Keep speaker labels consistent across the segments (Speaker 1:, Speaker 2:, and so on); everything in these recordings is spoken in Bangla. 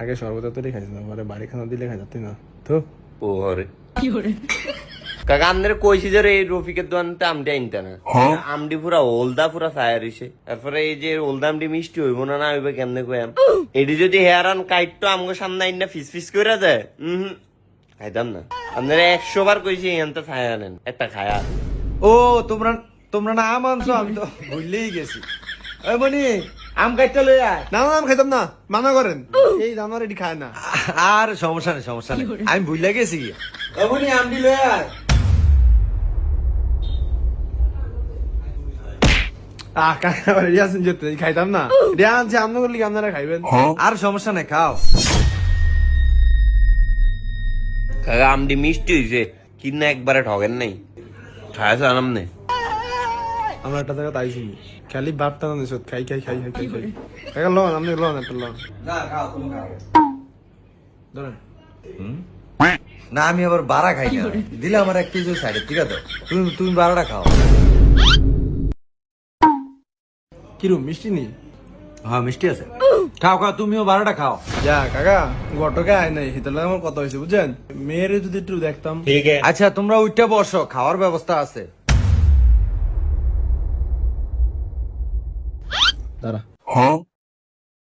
Speaker 1: আগে সর্বদা তো খাইছ না পরে বাড়ি খানা দিলে খাই যাতি না? তো?
Speaker 2: ওরে? কাকা আমাদের কইছি যে এই রফিকের দোকানতে আমডি আনতে না। আমডি পুরা ওলদা পুরা হইছে তারপরে এই যে ওলদা আমডি মিষ্টি হইব না না হইবে কেমনে কইয়াম? এটি যদি হেয়ারান কাইটটো আমগো সামনে আইনা ফিস ফিস কইরা যায় হুম। খাইতাম না। আপনারা একশো বার কইছি এখানতে খায় আনেন একটা খায়া।
Speaker 3: ও তোমরা তোমরা না আম আনছো আমি তো ভুললেই গেছি। মনি আম কাটটা লই আয়।
Speaker 1: না না আমি খাইতাম না। মানা করেন। এই জানোয়ার এটি খায় না।
Speaker 3: আর সমস্যা নেই সমস্যা নেই। আমি ভুলে গেছি ওই আমটি লই আয়।
Speaker 1: আহ কাকা রিয়া যেতে। খাইতাম না। রিয়া আনছে আমনা করলে আপনারা খাইবেন?
Speaker 3: আর সমস্যা নেই খাও।
Speaker 2: কাকা আমডি মিষ্টি হইছে। কিনা একবারে ঠগেন নাই। খায় আনাম নে
Speaker 1: আমরা একটা জায়গা তাই শুনি। খালি বাপটা না নিছত খাই খাই খাই খাই খাই খাই। কাকা লন আপনি লন একটা লন।
Speaker 3: না খাও তুমি খাও।
Speaker 1: ধরেন।
Speaker 3: না আমি আবার বাড়া খাই না। দিলে আমার এক কেজি সাইডে ঠিক আছে? তুমি তুমি বারোটা খাও।
Speaker 1: কিরম মিষ্টি নেই
Speaker 3: হ্যাঁ মিষ্টি আছে। খাও খাও তুমিও বারোটা খাও।
Speaker 1: যা কাকা গটকে আয় নাই হিতালে আমার কথা হয়েছে বুঝছেন? মেয়েরে যদি একটু দেখতাম।
Speaker 3: আচ্ছা তোমরা উঠতে বসো খাওয়ার ব্যবস্থা আছে।
Speaker 1: দাঁড়া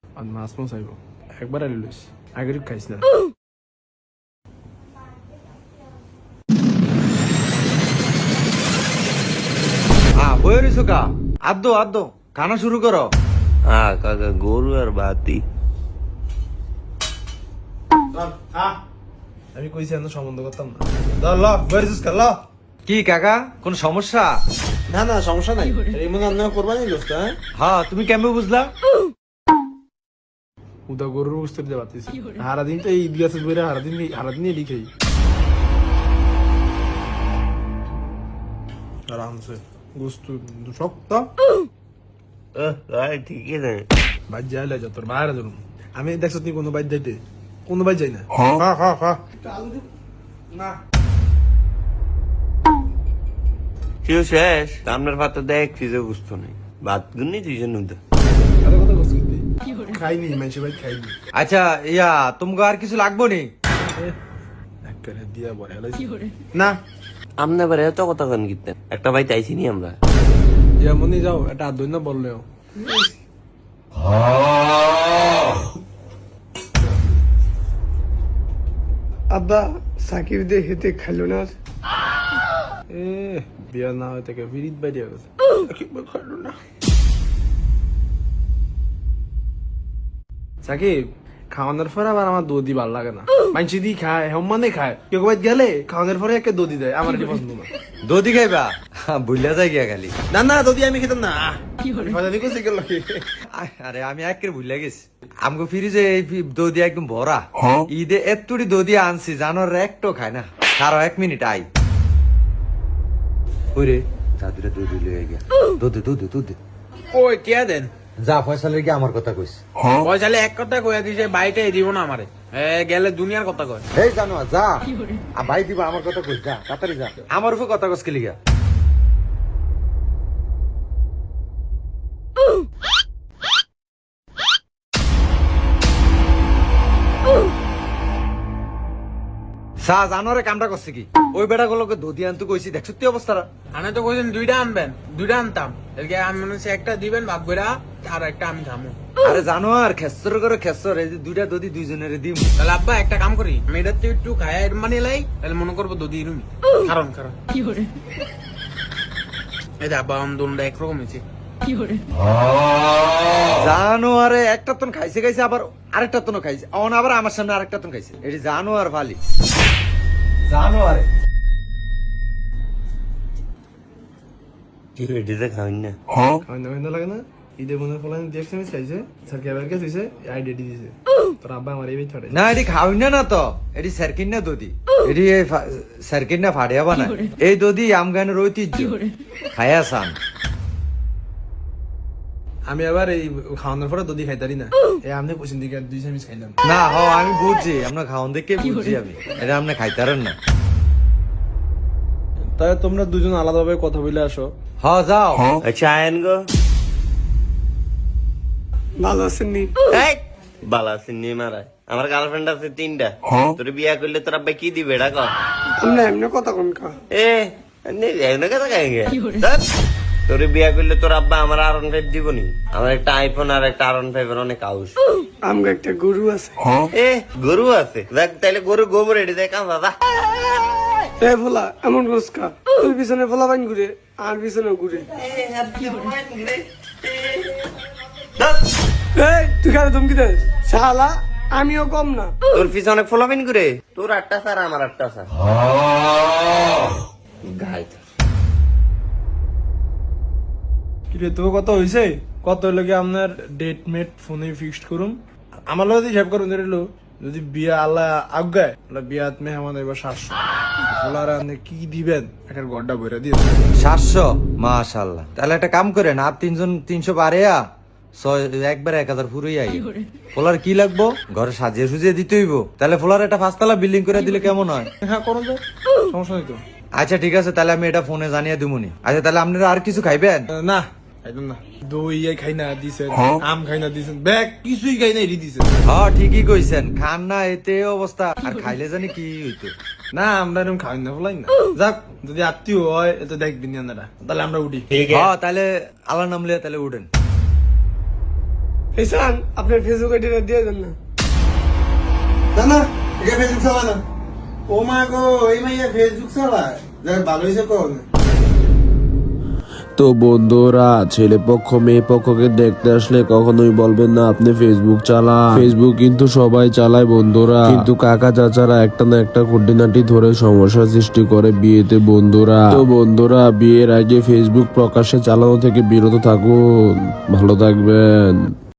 Speaker 1: আর মাছ মাছ আইব একবার আলি লইস আগের খাইস না
Speaker 3: হ্যাঁ বই রইছো কা আদ্দো আদ্দো খানা শুরু করো
Speaker 2: হ্যাঁ কাকা গরু আর বাতি
Speaker 1: আমি কইছি এত সম্বন্ধ করতাম না ল ল বেরিস ল
Speaker 3: কি কাকা? কোন সমস্যা?
Speaker 1: না না সমস্যা নাই। এই মনে আপনারা করবানি দোস্ত হ্যাঁ?
Speaker 3: হ্যাঁ তুমি কেমন বুঝলা?
Speaker 1: উদা গরুর বুঝতে দিতে পারতেছি সারাদিন তো এই ইতিহাসে বইরা সারাদিন সারাদিন এডি খাই আরামসে গুস্তু শক্ত।
Speaker 2: ঠিকই আছে
Speaker 1: বাইর যাই লাই যা তোর বাইরে ধরুন আমি দেখছ তুই কোনো বাইর যাইতে? কোনো বাইর যাই না? হ্যাঁ হ্যাঁ হ্যাঁ। না।
Speaker 2: কেউ শেষ? সামনের পাতা দেখ ফ্রিজে বুঝতো নেই। ভাত গুনি দুইজন উদা
Speaker 1: খাইনি মানুষের ভাই খাইনি।
Speaker 3: আচ্ছা ইয়া তোমাকে আর কিছু লাগবো নি?
Speaker 1: না।
Speaker 2: আমনে এবার এত কথা কেন কীর্তেন একটা ভাই চাইছি নি আমরা।
Speaker 1: যেমনই যাও এটা আর দৈন্য বললেও
Speaker 4: আব্বা সাকিব দিয়ে হেঁটে খাইল না।
Speaker 1: না হয় থেকে বিরিত বাইরে গেছে সাকিব খাইলো না সাকিব খাওয়ানোর পরে আবার আমার দদি ভালো লাগে না মানসি দি খায় হেমানে খায় কেউ বাইর গেলে খাওয়ানোর পরে একে দদি দেয় আমার কি পছন্দ না
Speaker 3: দদি খাইবা ভুলিয়া যাই গিয়া খালি
Speaker 1: না না দদি আমি খেতাম না
Speaker 3: আরে আমি একের ভুলিয়া গেছি আমগো ফ্রিজে এই দদি একদম ভরা ঈদে এত্তুড়ি দদি আনছি জানোর একটো খায় না কারও এক মিনিট আই ওরে দাদুরে দুধ লয়ে গিয়া দুধ দুধ দুধ
Speaker 5: ওই কে দেন?
Speaker 3: যা ফয়সালের গিয়ে আমার কথা কইস।
Speaker 5: পয়সালে এক কথা কইয়া দিছে বাইটে দিব না আমারে। এ গেলে দুনিয়ার কথা কয়।
Speaker 3: এই জানো যা। আ, ভাই দিব আমার কথা কইস যা তাড়াতাড়ি যা। আমার উপর কথা কইস লিগা? সা জানোরে কামটা করছে কি? ওই বেটা গুলোকে দধি আনতে কইছি দেখ সত্যি অবস্থাটা।
Speaker 5: আনে তো কইছেন দুইটা আনবেন দুইটা আনতাম। এদিকে আমি মনে হচ্ছে একটা দিবেন ভাগ করে আর একটা আমি খামু
Speaker 3: আরে জানো আর খেসর করে খেসর এই যে দুইটা দধি দুইজনের দিম।
Speaker 5: তাহলে আব্বা একটা কাম করি আমি এটার থেকে একটু খায় মানে লাই তাহলে মনে করব দদি রুমি কারণ কারণ এই আব্বা আম দোনটা একরকম হয়েছে।
Speaker 3: জানো আরে একটা তন খাইছে খাইছে আবার আরেকটা তন খাইছে। অন আবার আমার সামনে আরেকটা তন খাইছে। এটি জানো আর ফালি জানো আরে
Speaker 2: এটিতে খাওয়াই না
Speaker 1: খাওয়ান খাওয়ান লাগে না। ঈদে মনে ফলান দেখছে আমি খাইছে স্যার কেবার কে দিছে? আইডিয়া দিছে। তোর আব্বা আমার এই ছড়ে
Speaker 3: না এটি খাওয়াই না না তো। এটি সার্কিন না দদি। এটি সার্কিন না ফাড়িয়া বানা এই দদি আমগানের ঐতিহ্য খায়া সান
Speaker 1: আমি আবার এই খাওয়ানোর পরে দদি খাইতারি না। এই আপনি পছন্দ দিকে দুই চামিচ খাইলাম।
Speaker 3: না হ আমি বুঝছি আপনার খাওয়ান দেখে বুঝছি আমি। এটা আপনি খাইতারেন না।
Speaker 1: তাই তোমরা দুজন আলাদাভাবে কথা বলে আসো।
Speaker 3: হ যাও।
Speaker 2: আচ্ছা আয়ন গো।
Speaker 4: ভালো আছেন নি
Speaker 2: এই বালা সিন্নি মারায়। আমার গার্লফ্রেন্ড আছে তিনটা। তোর বিয়া করলে তোর আব্বা কি দিবে এটা কর
Speaker 4: আমরা এমনি কথা কোন কা।
Speaker 2: এ নে এমন কথা কাহিঙ্গে তোর বিয়া করলে তোর আব্বা আমার আরন ফাইভ দিব নি আমার একটা আইফোন আর একটা আরন ফাইভ এর অনেক আউস।
Speaker 4: আমগো একটা গরু আছে।
Speaker 2: এ গরু আছে। দেখ তাইলে গরু গোবর এটি দেখ দাদা
Speaker 4: এ ভোলা এমন রোজ কা? তোর পিছনে ভোলা বাইন ঘুরে আর পিছনে ঘুরে। এই তুই কেন ধমকি দেস? শালা আমিও কম না।
Speaker 2: তোর পিছে অনেক করে তোর আটটা স্যার আমার আটটা স্যার। গাই
Speaker 1: কিরে তো কত হইছে? কত লাগে আপনার ডেট মেট ফোনে ফিক্সড করুন আমার লগে হিসাব করুন ধরিল যদি বিয়া আল্লাহ আজ্ঞায় তাহলে বিয়াত মেহমান এবার সাতশো। ফোলার আপনি কি দিবেন? একটা গড্ডা বইরা দিয়ে
Speaker 3: সাতশো? মাশাল্লাহ তাহলে একটা কাম করেন আর তিনজন তিনশো পারেয়া ছয় একবার এক হাজার পুরোই আই। ফোলার কি লাগবো? ঘরে সাজিয়ে সুজিয়ে দিতে হইব। তাহলে ফোলার একটা পাঁচতলা বিল্ডিং করে দিলে কেমন হয়?
Speaker 1: হ্যাঁ করুন তো। সমস্যা নেই তো।
Speaker 3: আচ্ছা ঠিক আছে তাহলে আমি এটা ফোনে জানিয়ে দিবনি আচ্ছা তাহলে আপনারা আর কিছু খাইবেন?
Speaker 1: না খাইতাম না। দই ইয়ে খাই না দিছেন আম খাই না দিছেন ব্যাগ কিছুই খাই না এটি দিছেন।
Speaker 3: হ্যাঁ ঠিকই কইছেন খান না এতে অবস্থা আর খাইলে জানি কি হইতো।
Speaker 1: না আমরা এরকম খাই না বলাই না। যাক যদি আত্মীয় হয় এতে দেখবেন আপনারা। তাহলে আমরা উঠি।
Speaker 3: হ্যাঁ তাহলে আল্লাহ নাম লিয়ে তাহলে উঠেন।
Speaker 4: এসান আপনার ফেসবুক আইডিটা দিয়ে দেন না।
Speaker 1: না না এটা ফেসবুক চালা না ও মা গো এই মাইয়া ফেসবুক চালায়। যাক ভালো হয়েছে
Speaker 6: তো বন্ধুরা, ছেলে পক্ষ, মেয়ে পক্ষকে দেখতে আসলে কখনোই বলবেন না, আপনি ফেসবুক চালা ফেসবুক কিন্তু সবাই চালায় বন্ধুরা। কিন্তু কাকা চাচারা একটা না একটা খুঁটিনাটি ধরে সমস্যা সৃষ্টি করে বিয়েতে বন্ধুরা। তো বন্ধুরা, বিয়ের আগে ফেসবুক প্রকাশ্যে চালানো থেকে বিরত থাকুন। ভালো থাকবেন।